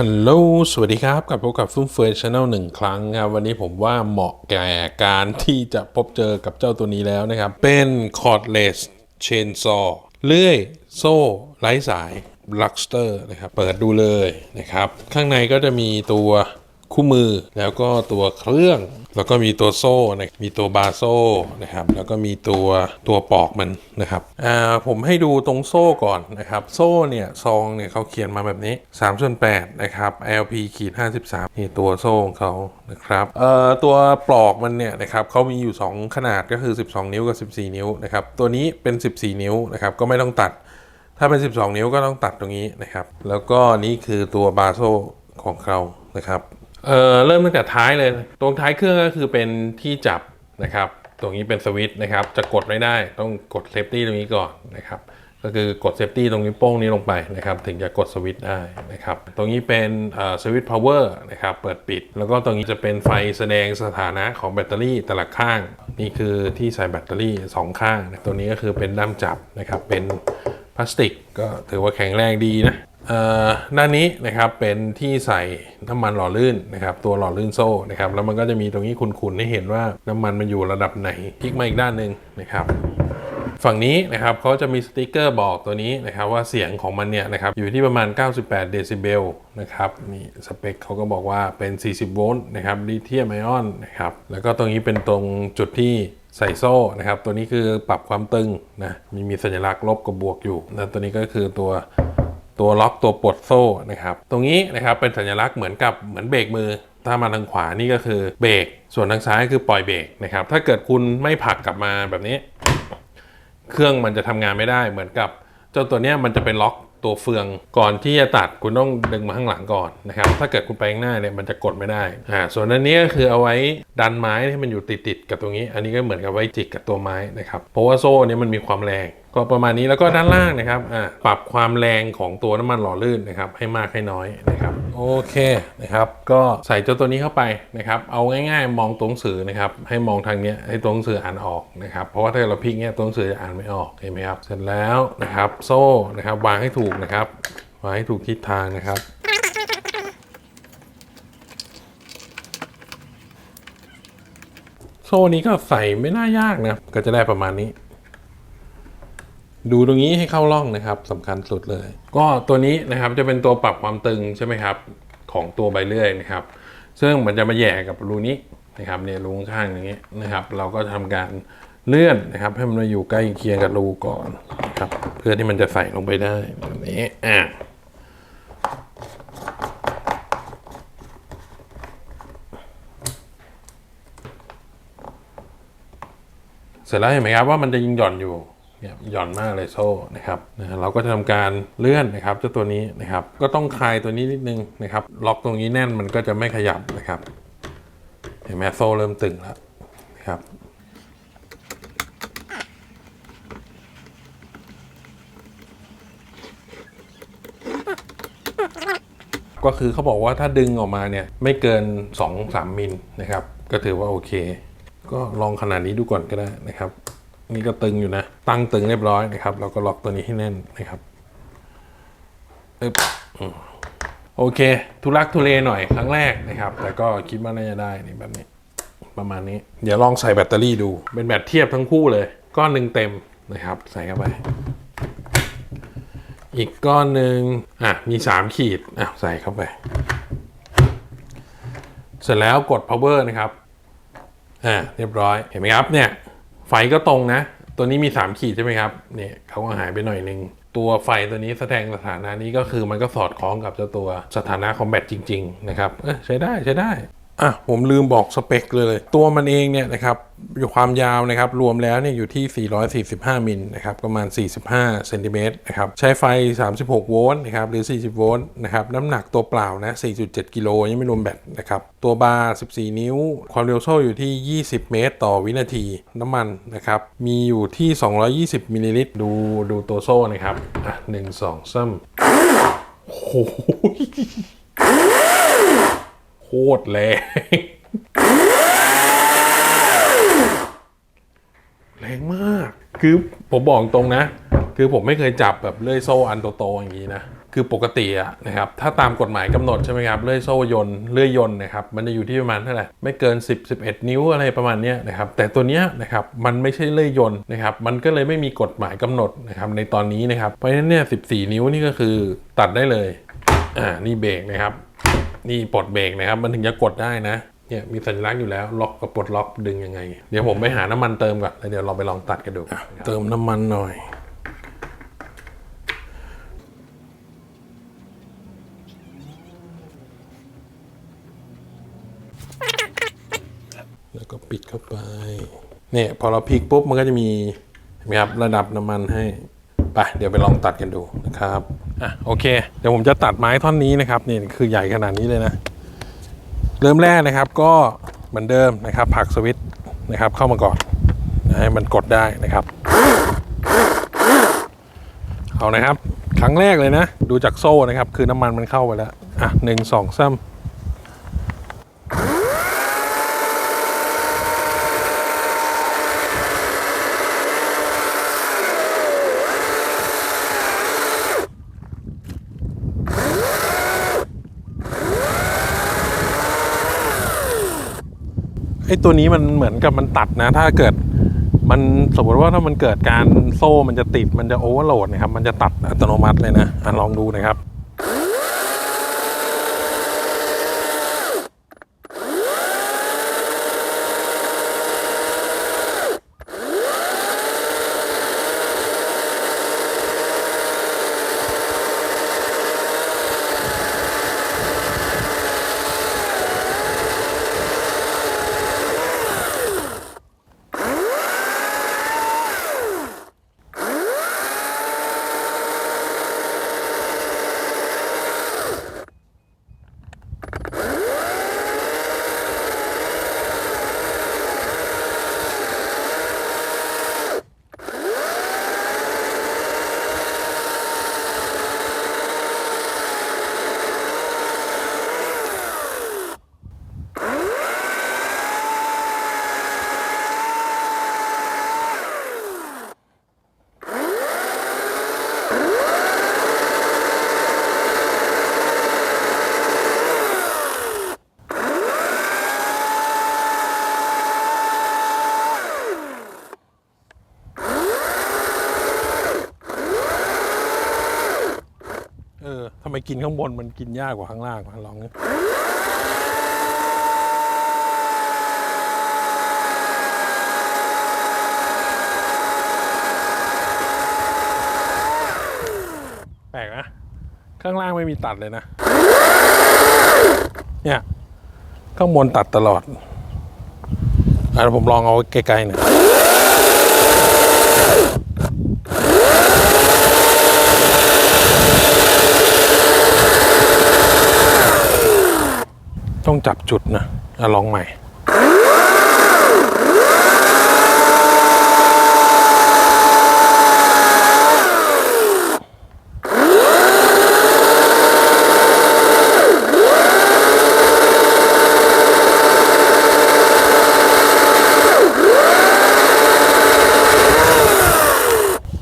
ฮัลโหล สวัสดีครับ กลับพบกับฟุ่มเฟือยชาแนลหนึ่งครั้งครับ วันนี้ผมว่าเหมาะแก่การที่จะพบเจอกับเจ้าตัวนี้แล้วนะครับ เป็นคอร์ดเลสเชนซอเลื่อย โซ่ไร้สายลักสเตอร์นะครับ เปิดดูเลยนะครับ ข้างในก็จะมีตัว คู่มือ แล้วก็ตัวเครื่อง แล้วก็มีตัวโซ่นะมีตัวบาโซ่นะครับ แล้วก็มีตัวตัวปอกมันนะครับอ่าผมให้ดูตรงโซ่ก่อนนะครับ โซ่เนี่ยซองเนี่ยเขาเขียนมาแบบนี้3ส่วน8นะครับ LP ขีด53นี่ตัวโซ่ของเขานะครับเอ่อตัวปลอกมันเนี่ยนะครับเขามีอยู่ 2 ขนาดก็คือ 12 นิ้วกับ 14 นิ้วนะครับ ตัวนี้เป็น 14 นิ้วนะครับ ก็ไม่ต้องตัด ถ้าเป็น 12 นิ้วก็ต้องตัดตรงนี้นะครับ แล้วก็นี่คือตัวบาโซของเขานะครับ เอ่อเริ่มตั้งแต่ท้ายเลย ตรงท้ายเครื่องก็คือเป็นที่จับนะครับ ตรงนี้เป็นสวิตช์นะครับ จะกดไม่ได้ต้องกดเซฟตี้ตรงนี้ก่อนนะครับก็คือกดเซฟตี้ตรงนิ้วโป้งนี้ลงไปนะครับ ถึงจะกดสวิตช์ได้นะครับ ตรงนี้เป็นสวิตช์พาวเวอร์นะครับ เปิดปิด แล้วก็ตรงนี้จะเป็นไฟแสดงสถานะของแบตเตอรี่แต่ละข้าง นี่คือที่ใส่แบตเตอรี่สองข้าง ตัวนี้ก็คือเป็นด้ามจับนะครับ เป็น พลาสติก ก็ถือว่าแข็งแรงดีนะด้านนี้นะครับเป็นที่ใส่น้ำมันหล่อลื่นนะครับตัวหล่อลื่นโซ่นะครับแล้วมันก็จะมีตรงนี้คุณๆให้เห็นว่าน้ำมันมันอยู่ระดับไหนพลิกมาอีกด้านหนึ่งนะครับ ฝั่งนี้นะครับเขาจะมีสติกเกอร์บอกตัวนี้นะครับว่าเสียงของมันเนี่ยนะครับอยู่ที่ประมาณ 98 เดซิเบลนะครับนี่สเปคเขาก็บอกว่าเป็น 40 โวลต์นะครับลิเธียมไอออนนะครับแล้วก็ตรงนี้เป็นตรงจุดที่ใส่โซ่นะครับ ตัวนี้คือปรับความตึงนะมีมีสัญลักษณ์ลบกับบวกอยู่แล้วตัวนี้ก็คือตัวตัวล็อกตัวปลดโซ่นะครับ ตรงนี้นะครับเป็นสัญลักษณ์เหมือนกับเหมือนเบรกมือ ถ้ามาทางขวานี่ก็คือเบรกส่วนทางซ้ายคือปล่อยเบรกนะครับ ถ้าเกิดคุณไม่ผลักกลับมาแบบนี้ เครื่องมันจะทำงานไม่ได้เหมือนกับ เจ้าตัวเนี้ยมันจะเป็นล็อกตัวเฟืองก่อนที่จะตัดคุณต้องดึงมาข้างหลังก่อนนะครับ ถ้าเกิดคุณไปข้างหน้าเนี่ยมันจะกดไม่ได้อ่าส่วนอันนี้ก็คือเอาไว้ดันไม้ให้มันอยู่ติดติดๆกับตรงนี้ อันนี้ก็เหมือนกับไว้จิกกับตัวไม้นะครับเพราะว่าโซ่เนี่ยมันมีความแรง ก็ประมาณนี้แล้วก็ด้านล่างนะครับอ่าปรับความแรงของตัวน้ำมันหล่อลื่นนะครับให้มากให้น้อยนะครับ โอเคนะครับก็ใส่เจ้าตัวนี้เข้าไปนะครับเอาง่ายๆ มองตัวหนังสือนะครับให้มองทางเนี้ยให้ตัวหนังสืออ่านออกนะครับเพราะว่าถ้าเราพลิกเนี้ยตัวหนังสือจะอ่านไม่ออกเห็นไหมครับเสร็จแล้วนะครับโซ่นะครับวางให้ถูกนะครับวางให้ถูกทิศทางนะครับโซ่นี้ก็ใส่ไม่น่ายากนะก็จะได้ประมาณนี้ ดูตรงนี้ให้เข้าร่องนะครับสำคัญสุดเลย ก็ตัวนี้นะครับจะเป็นตัวปรับความตึงใช่ไหมครับของตัวใบเลื่อยนะครับ ซึ่งมันจะมาแย่กับรูนี้นะครับเนี่ยรูข้างอย่างนี้นะครับ เราก็ทำการเลื่อนนะครับ ให้มันมาอยู่ใกล้เคียงกับรูก่อนนะครับเพื่อที่มันจะใส่ลงไปได้แบบนี้อะเสร็จแล้วเห็นไหมครับว่ามันจะยิงหย่อนอยู่ หย่อนมากเลยโซ่นะครับนะเราก็จะทำการเลื่อนนะครับเจ้าตัวนี้นะครับ ก็ต้องคลายตัวนี้นิดนึงนะครับ ล็อกตรงนี้แน่นมันก็จะไม่ขยับนะครับ เห็นไหมโซ่เริ่มตึงแล้วนะครับก็คือเขาบอกว่าถ้าดึงออกมาเนี่ยไม่เกิน 2-3มิลนะครับ ก็ถือว่าโอเค ก็ลองขนาดนี้ดูก่อนก็ได้นะครับ นี่ก็ตึงอยู่นะ ตั้งตึงเรียบร้อยนะครับ เราก็ล็อกตัวนี้ให้แน่นนะครับอึ๊บโอเค ทุลักทุเลหน่อยครั้งแรกนะครับ แต่ก็คิดว่าน่าจะได้นี่แบบนี้ ประมาณนี้ เดี๋ยวลองใส่แบตเตอรี่ดู เป็นแบตเทียบทั้งคู่เลย ก้อนหนึ่งเต็มนะครับ ใส่เข้าไป อีกก้อนหนึ่งอะ มี 3 ขีดอะใส่เข้าไป เสร็จแล้วกด power นะครับ อ่า เรียบร้อย เห็นไหมครับเนี่ย ไฟก็ตรงนะ ตัวนี้มี 3 ขีดใช่ไหมครับเนี่ยเขาก็หายไปหน่อยหนึ่งตัวไฟตัวนี้แสดงสถานะนี้ก็คือมันก็สอดคล้องกับเจ้าตัวสถานะของแบตจริง ๆ นะครับใช้ได้ใช้ได้ อะผมลืมบอกสเปคเลย ตัวมันเองเนี่ยนะครับอยู่ความยาวนะครับรวมแล้วเนี่ยอยู่ที่ 445 มิลนะครับประมาณ 45 เซนติเมตรนะครับใช้ไฟ 36 โวลต์นะครับหรือ 40 โวลต์นะครับน้ำหนักตัวเปล่านะ 4.7 กิโลยังไม่รวมแบตนะครับตัวบาร์ 14 นิ้ว ความเร็วโซ่อยู่ที่ 20 เมตร ต่อวินาทีน้ำมันนะครับมีอยู่ที่ 220 มิลลิลิตรดูดูตัวโซ่นะครับอะ1 2 3โอ้โห โคตรแรงแรงมาก คือผมบอกตรงนะ คือผมไม่เคยจับแบบเลื่อยโซ่อันโตๆอย่างนี้นะ คือปกติอะนะครับ ถ้าตามกฎหมายกำหนดใช่ไหมครับ เลื่อยโซ่ยนเลื่อยยนนะครับ มันจะอยู่ที่ประมาณเท่าไหร่ ไม่เกิน 10 11 นิ้วอะไรประมาณนี้นะครับ แต่ตัวเนี้ยนะครับ มันไม่ใช่เลื่อยยนนะครับ มันก็เลยไม่มีกฎหมายกำหนดนะครับในตอนนี้นะครับ เพราะฉะนั้นเนี่ย 14 นิ้วนี่ก็คือตัดได้เลย อ่า นี่เบรกนะครับ นี่ปลดเบรกนะครับ มันถึงจะกดได้นะเนี่ยมีสัญลักษณ์อยู่แล้วล็อกกับปลดล็อกดึงยังไง เดี๋ยวผมไปหาน้ำมันเติมก่อนแล้วเดี๋ยวเราไปลองตัดกันดูเติมน้ำมันหน่อย แล้วก็ปิดเข้าไปเนี่ยพอเราพลิกปุ๊บมันก็จะมีเห็นไหมครับระดับน้ำมันให้ไปเดี๋ยวไปลองตัดกันดูนะครับ อะโอเค เดี๋ยวผมจะตัดไม้ท่อนนี้นะครับนี่คือใหญ่ขนาดนี้เลยนะ เริ่มแรกนะครับก็เหมือนเดิมนะครับผลักสวิตช์นะครับเข้ามาก่อนให้มันกดได้นะครับ เอานะครับ ครั้งแรกเลยนะ ดูจากโซ่นะครับ คือน้ำมันมันเข้าไปแล้ว อะหนึ่งสองซ้ำ ไอ้ตัวนี้มันเหมือนกับมันตัดนะ ถ้าเกิดมันสมมติว่าถ้ามันเกิดการโซ่มันจะติดมันจะโอเวอร์โหลดนะครับ มันจะตัดอัตโนมัติเลยนะอะลองดูนะครับ ไมกินข้างบนมันกินยากกว่าข้างล่างลองดิแปลกนะ ข้างล่างไม่มีตัดเลยนะ เนี่ย ข้างบนตัดตลอดอะเดี๋ยวผมลองเอาใกลๆหน่อย ต้องจับจุดนะอลองใหม่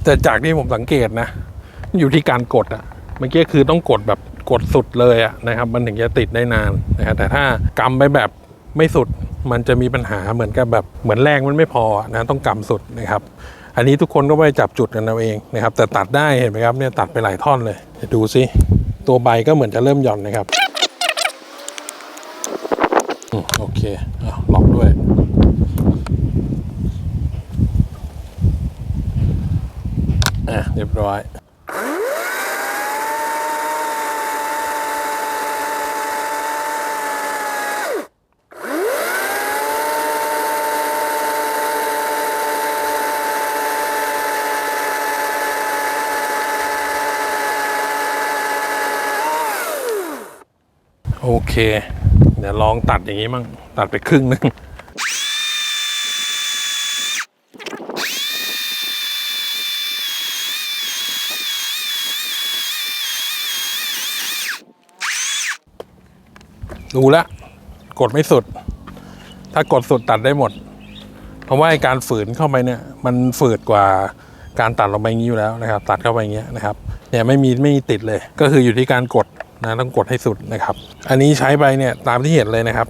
แต่จากที่ผมสังเกตนะ อยู่ที่การกดอะเมื่อกี้คือต้องกดแบบ กดสุดเลยนะครับมันถึงจะติดได้นานนะครับแต่ถ้ากำไปแบบไม่สุดมันจะมีปัญหาเหมือนกับแบบเหมือนแรงมันไม่พอนะต้องกำสุดนะครับ อันนี้ทุกคนก็ไปจับจุดกันเอาเองนะครับ แต่ตัดได้เห็นไหมครับเนี่ยตัดไปหลายท่อนเลยดูสิตัวใบก็เหมือนจะเริ่มหย่อนนะครับอโอเคอล็อกด้วยอะเรียบร้อย โอ เคเดี๋ยวลองตัดอย่างนี้มั่งตัดไปครึ่งหนึงดูละกดไม่สุด ถ้ากดสุดตัดได้หมด เพราะว่าการฝืนเข้าไปเนี่ย มันฝืดกว่าการตัดลงไปอย่างนี้อยู่แล้วนะครับ ตัดเข้าไปอย่างเงี้ยนะครับ เนี่ยไม่มีไม่มีติดเลย ก็คืออยู่ที่การกด นะต้องกดให้สุดนะครับ อันนี้ใช้ไปเนี่ยตามที่เห็นเลยนะครับ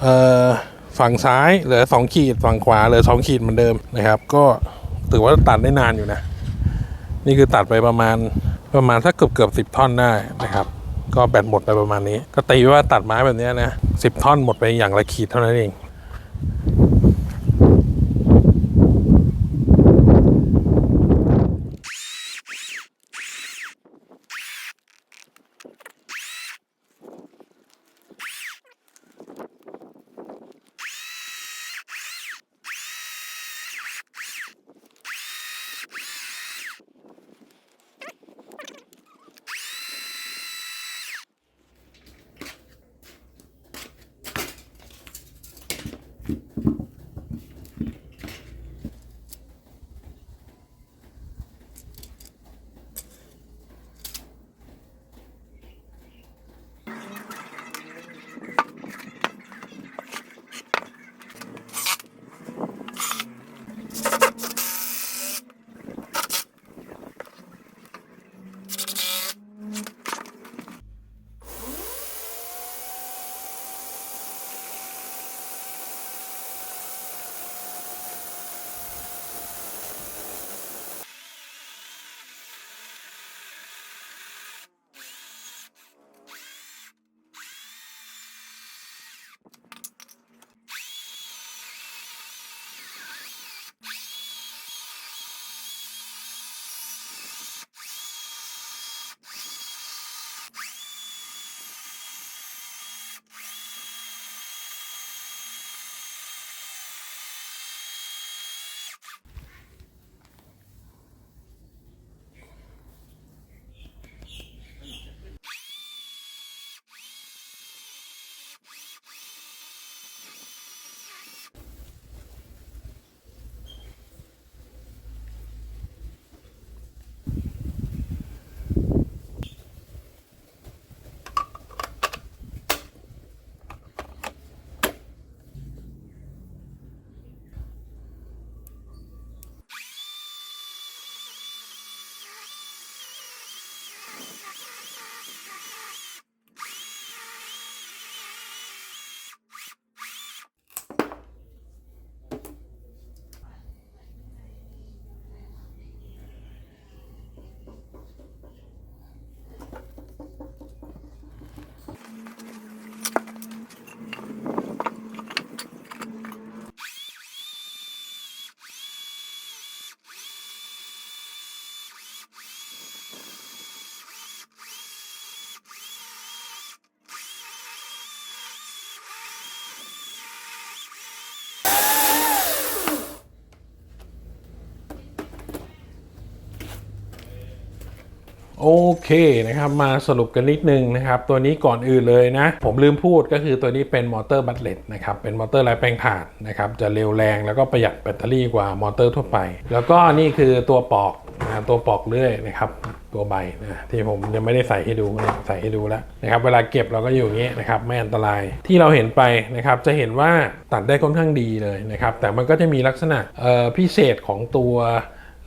เอ่อฝั่งซ้ายเหลือสองขีดฝั่งขวาเหลือสองขีดเหมือนเดิมนะครับ ก็ถือว่าตัดได้นานอยู่นะ นี่คือตัดไปประมาณประมาณสักเกือบเกือบสิบท่อนได้นะครับ ก็แบตหมดไปประมาณนี้ ก็ตีว่าตัดไม้แบบนี้นะสิบท่อนหมดไปอย่างละขีดเท่านั้นเอง โอเคนะครับมาสรุปกันนิดนึงนะครับตัวนี้ก่อนอื่นเลยนะ ผมลืมพูดก็คือตัวนี้เป็นมอเตอร์บัตเลตนะครับเป็นมอเตอร์ไร้แปลงถ่านนะครับจะเร็วแรงแล้วก็ประหยัดแบตเตอรี่กว่ามอเตอร์ทั่วไป แล้วก็นี่คือตัวปอกนะตัวปอกเลื่อยนะครับตัวใบนะที่ผมยังไม่ได้ใส่ให้ดูนะใส่ให้ดูแล้วนะครับเวลาเก็บเราก็อยู่อย่างนี้นะครับไม่อันตรายที่เราเห็นไปนะครับจะเห็นว่าตัดได้ค่อนข้างดีเลยนะครับแต่มันก็จะมีลักษณะพิเศษของตัว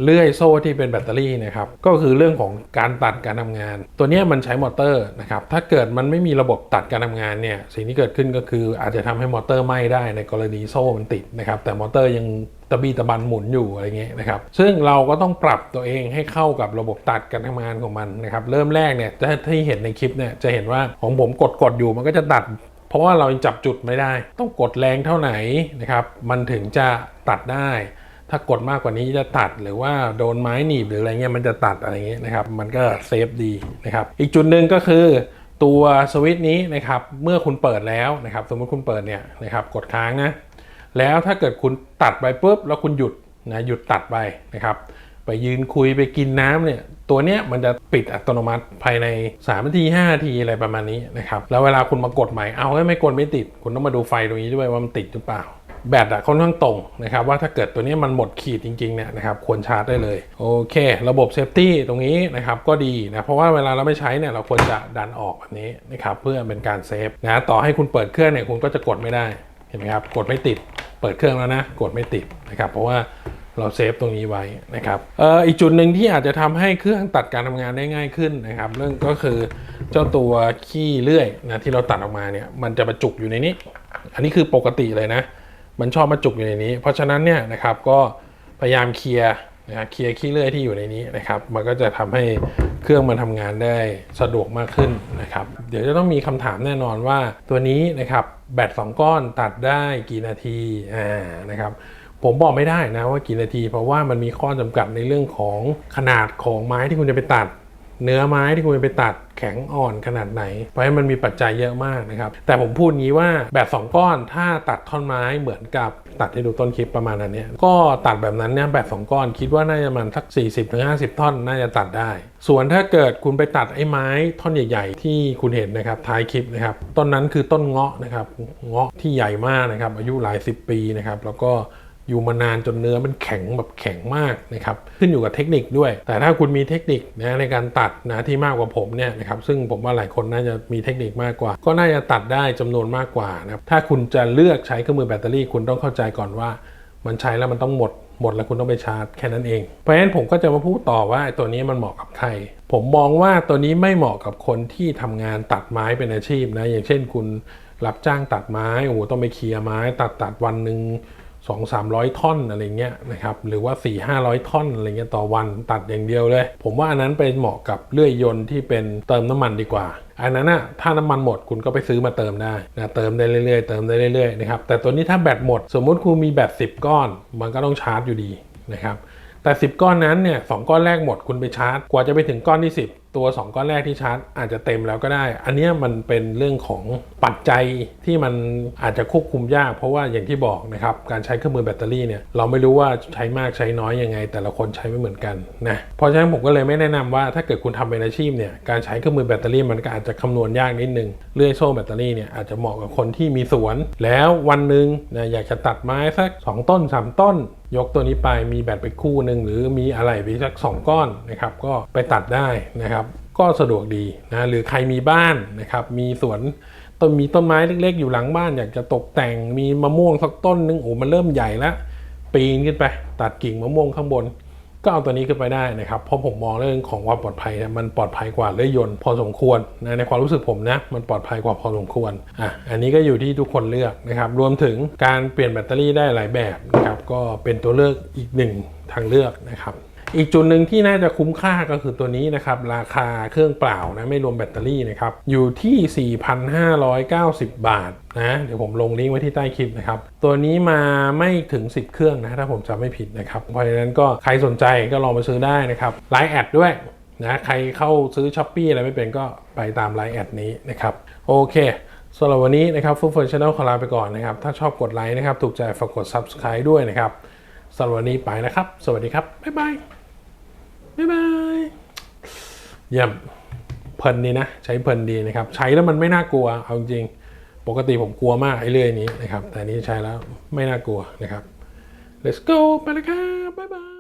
เลื่อยโซ่ที่เป็นแบตเตอรี่นะครับก็คือเรื่องของการตัดการทำงาน ตัวนี้มันใช้มอเตอร์นะครับถ้าเกิดมันไม่มีระบบตัดการทำงานเนี่ยสิ่งที่เกิดขึ้นก็คืออาจจะทำให้มอเตอร์ไหม้ได้ในกรณีโซ่มันติดนะครับแต่มอเตอร์ยังตะบีตะบันหมุนอยู่อะไรเงี้ยนะครับซึ่งเราก็ต้องปรับตัวเองให้เข้ากับระบบตัดการทำงานของมันนะครับเริ่มแรกเนี่ยที่เห็นในคลิปเนี่ยจะเห็นว่าของผมกดกดๆอยู่มันก็จะตัดเพราะว่าเรายังจับจุดไม่ได้ ต้องกดแรงเท่าไหนนะครับมันถึงจะตัดได้ ถ้ากดมากกว่านี้จะตัดหรือว่าโดนไม้หนีบหรืออะไรเงี้ยมันจะตัดอะไรเงี้ยนะครับมันก็เซฟดีนะครับอีกจุดหนึ่งก็คือตัวสวิตช์นี้นะครับเมื่อคุณเปิดแล้วนะครับสมมติคุณเปิดเนี่ยนะครับกดค้างนะแล้วถ้าเกิดคุณตัดไปปุ๊บแล้วคุณหยุดนะหยุดตัดไปนะครับไปยืนคุยไปกินน้ำเนี่ยตัวเนี้ยมันจะปิดอัตโนมัติภายใน3นาที5นาทีอะไรประมาณนี้นะครับแล้วเวลาคุณมากดใหม่เอาไม่กดไม่ติด คุณต้องมาดูไฟตรงนี้ด้วยว่ามันติดหรือเปล่า แบตอะค่อนข้างตรงนะครับว่าถ้าเกิดตัวนี้มันหมดขีดจริงๆเนี่ยนะครับควรชาร์จได้เลย โอเค ระบบเซฟตี้ตรงนี้นะครับก็ดีนะเพราะว่าเวลาเราไม่ใช้เนี่ยเราควรจะดันออกแบบนี้นะครับเพื่อเป็นการเซฟนะต่อให้คุณเปิดเครื่องเนี่ยคุณก็จะกดไม่ได้เห็นไหมครับกดไม่ติด เปิดเครื่องแล้วนะกดไม่ติดนะครับเพราะว่าเราเซฟตรงนี้ไว้นะครับอออีกจุดหนึ่งที่อาจจะทำให้เครื่องตัดการทำงานได้ง่ายขึ้นนะครับ เรื่องก็คือเจ้าตัวขี้เลื่อยนะที่เราตัดออกมาเนี่ยมันจะมาจุกอยู่ในนี้ อันนี้คือปกติเลยนะ มันชอบมาจุกอยู่ในนี้ เพราะฉะนั้นเนี่ยนะครับก็พยายามเคลียร์นะครับเคลียร์ขี้เลื่อยที่อยู่ในนี้นะครับ มันก็จะทำให้เครื่องมันทำงานได้สะดวกมากขึ้นนะครับ เดี๋ยวจะต้องมีคำถามแน่นอนว่าตัวนี้นะครับแบต2ก้อนตัดได้กี่นาทีอ่านะครับผมบอกไม่ได้นะว่ากี่นาที เพราะว่ามันมีข้อจำกัดในเรื่องของขนาดของไม้ที่คุณจะไปตัด เนื้อไม้ที่คุณไปตัดแข็งอ่อนขนาดไหน เพราะฉะนั้นมันมีปัจจัยเยอะมากนะครับ แต่ผมพูดงี้ว่าแบบสองก้อนถ้าตัดท่อนไม้เหมือนกับตัดให้ดูต้นคลิปประมาณนั้นเนี่ยก็ตัดแบบนั้นเนี่ยแบบสองก้อนคิดว่าน่าจะมันสัก 40-50 ท่อนน่าจะตัดได้ ส่วนถ้าเกิดคุณไปตัดไอ้ไม้ท่อนใหญ่ ๆ ที่คุณเห็นนะครับท้ายคลิปนะครับต้นนั้นคือต้นเงาะนะครับเงาะที่ใหญ่มากนะครับอายุหลายสิบปีนะครับแล้วก็ อยู่มานานจนเนื้อมันแข็งแบบแข็งมากนะครับขึ้นอยู่กับเทคนิคด้วย แต่ถ้าคุณมีเทคนิคนะในการตัดนะที่มากกว่าผมเนี่ยนะครับซึ่งผมว่าหลายคนน่าจะมีเทคนิคมากกว่า ก็น่าจะตัดได้จำนวนมากกว่านะครับถ้าคุณจะเลือกใช้เครื่องมือแบตเตอรี่ คุณต้องเข้าใจก่อนว่า มันใช้แล้วมันต้องหมดหมดแล้วคุณต้องไปชาร์จแค่นั้นเอง เพราะฉะนั้นผมก็จะมาพูดต่อว่าตัวนี้มันเหมาะกับใคร ผมมองว่าตัวนี้ไม่เหมาะกับคนที่ทำงานตัดไม้เป็นอาชีพนะอย่างเช่นคุณรับจ้างตัดไม้โอ้โหต้องไปเคลียร์ไม้ ตัดตัดวันหนึ่ง สองสามร้อยท่อนอะไรเงี้ยนะครับหรือว่า4ี่ห้าร้อยท่อนอะไรเงี้ยต่อวันตัดอย่างเดียวเลย ผมว่าอันนั้นไปเหมาะกับเลื่อยยนต์ที่เป็นเติมน้ำมันดีกว่า อันนั้นน่ะถ้าน้ำมันหมดคุณก็ไปซื้อมาเติมได้นะเติมได้เรื่อยๆเติมได้เรื่อยๆนะครับแต่ตัวนี้ถ้าแบตหมด สมมุติคุณมีแบต10 ก้อน มันก็ต้องชาร์จอยู่ดีนะครับแต่ 10 ก้อนนั้นเนี่ยสก้อนแรกหมดคุณไปชาร์จ กว่าจะไปถึงก้อนที่ 10 ตัว 2 ก้อนแรกที่ชาร์จอาจจะเต็มแล้วก็ได้ อันนี้มันเป็นเรื่องของปัจจัยที่มันอาจจะควบคุมยาก เพราะว่าอย่างที่บอกนะครับการใช้เครื่องมือแบตเตอรี่เนี่ยเราไม่รู้ว่าใช้มากใช้น้อยยังไง แต่ละคนใช้ไม่เหมือนกันนะเพราะฉะนั้นผมก็เลยไม่แนะนำว่าถ้าเกิดคุณทำเป็นอาชีพเนี่ยการใช้เครื่องมือแบตเตอรี่มันก็อาจจะคำนวณยากนิดนึงเลื่อยโซ่แบตเตอรี่เนี่ยอาจจะเหมาะกับคนที่มีสวน แล้ววันหนึ่งนะอยากจะตัดไม้สักสองต้นสามต้น ยกตัวนี้ไปมีแบตไปคู่หนึ่งหรือมีอะไรไปสักสองก้อนนะครับก็ไปตัดได้นะครับก็สะดวกดีนะหรือใครมีบ้านนะครับมีสวนต้นมีต้นไม้เล็กๆ อยู่หลังบ้านอยากจะตกแต่งมีมะม่วงสักต้นหนึงโอ้มันเริ่มใหญ่แล้วปีนขึ้นไป ตัดกิ่งมะม่วงข้างบน ก็เอาตัวนี้ขึ้นไปได้นะครับ เพราะผมมองเรื่องของความปลอดภัยเนี่ยมันปลอดภัยกว่าเลื่อยยนต์พอสมควรนะในความรู้สึกผมนะมันปลอดภัยกว่าพอสมควรอะอันนี้ก็อยู่ที่ทุกคนเลือกนะครับรวมถึงการเปลี่ยนแบตเตอรี่ได้หลายแบบนะครับก็เป็นตัวเลือกอีกหนึ่งทางเลือกนะครับ อีกจุดหนึ่งที่น่าจะคุ้มค่าก็คือตัวนี้นะครับ ราคาเครื่องเปล่านะไม่รวมแบตเตอรี่นะครับ อยู่ที่ 4,590 บาทนะเดี๋ยวผมลงลิงก์ไว้ที่ใต้คลิปนะครับ ตัวนี้มาไม่ถึง 10 เครื่องนะ ถ้าผมจำไม่ผิดนะครับ เพราะฉะนั้นก็ใครสนใจก็ลองมาซื้อได้นะครับไลน์แอดด้วยนะใครเข้าซื้อช้อปปี้อะไรไม่เป็นก็ไปตามไลน์แอดนี้นะครับโอเคสำหรับวันนี้นะครับฟุตเฟิร์นชาแนลขอลาไปก่อนนะครับ ถ้าชอบกดไลค์นะครับ ถูกใจฝากกด Subscribe ด้วยนะครับสำหรับวันนี้ไปนะครับ สวัสดีครับ บ๊ายบาย บ๊ายบายเยี่ยมเพลินดีนะ ใช้เพลินดีนะครับ ใช้แล้วมันไม่น่ากลัว เอาจริง ปกติผมกลัวมากไอ้เรื่อยนี้นะครับ แต่อันนี้ใช้แล้วไม่น่ากลัวนะครับ let's go ไปเลยครับบ๊ายบาย